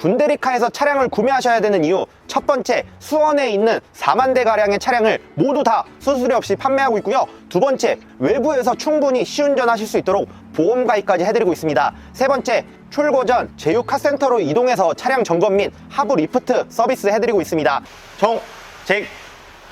군데리카에서 차량을 구매하셔야 되는 이유 첫 번째 수원에 있는 4만 대 가량의 차량을 모두 다 수수료 없이 판매하고 있고요. 두 번째 외부에서 충분히 시운전하실 수 있도록 보험 가입까지 해드리고 있습니다. 세 번째 출고 전 제휴 카센터로 이동해서 차량 점검 및 하부 리프트 서비스 해드리고 있습니다. 정직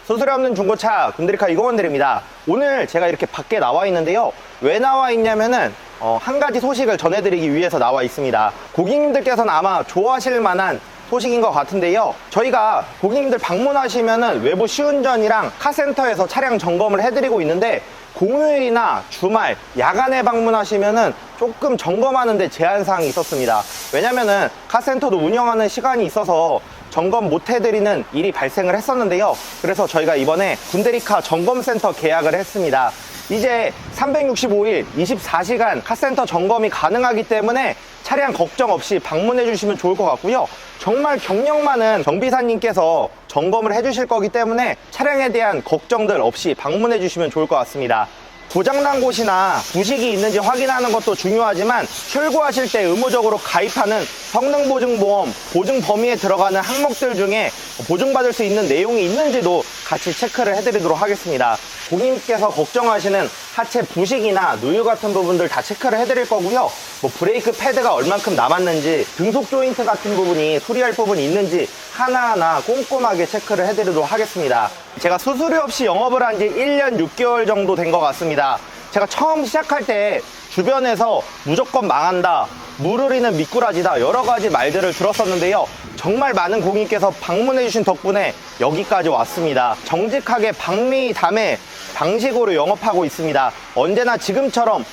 수수료 없는 중고차 군드리카 이공원 드립니다. 오늘 제가 이렇게 밖에 나와 있는데요. 왜 나와 있냐면은 어, 한 가지 소식을 전해드리기 위해서 나와 있습니다. 고객님들께서는 아마 좋아하실 만한 소식인 것 같은데요. 저희가 고객님들 방문하시면은 외부 시운전이랑 카센터에서 차량 점검을 해드리고 있는데 공휴일이나 주말, 야간에 방문하시면은 조금 점검하는데 제한사항이 있었습니다. 왜냐면은 카센터도 운영하는 시간이 있어서 점검 못 해드리는 일이 발생을 했었는데요. 그래서 저희가 이번에 군데리카 점검센터 계약을 했습니다. 이제 365일 24시간 카센터 점검이 가능하기 때문에 차량 걱정 없이 방문해 주시면 좋을 것 같고요. 정말 경력 많은 정비사님께서 점검을 해 주실 거기 때문에 차량에 대한 걱정들 없이 방문해 주시면 좋을 것 같습니다. 고장난 곳이나 부식이 있는지 확인하는 것도 중요하지만 출고하실 때 의무적으로 가입하는 성능보증보험 보증 범위에 들어가는 항목들 중에 보증받을 수 있는 내용이 있는지도 같이 체크를 해드리도록 하겠습니다. 고객님께서 걱정하시는 하체 부식이나 누유 같은 부분들 다 체크를 해드릴 거고요. 뭐 브레이크 패드가 얼만큼 남았는지 등속 조인트 같은 부분이 수리할 부분이 있는지 하나하나 꼼꼼하게 체크를 해드리도록 하겠습니다. 제가 수수료 없이 영업을 한 지 1년 6개월 정도 된 것 같습니다. 제가 처음 시작할 때 주변에서 무조건 망한다, 물 흐리는 미꾸라지다 여러 가지 말들을 들었었는데요. 정말 많은 고객님께서 방문해주신 덕분에 여기까지 왔습니다. 정직하게 방미 담에 방식으로 영업하고 있습니다. 언제나 지금처럼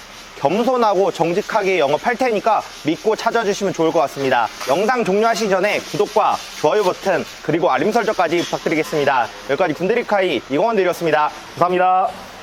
겸손하고 정직하게 영업할 테니까 믿고 찾아주시면 좋을 것 같습니다. 영상 종료하시기 전에 구독과 좋아요 버튼 그리고 알림 설정까지 부탁드리겠습니다. 여기까지 군데리카이 이공원 드렸습니다. 감사합니다.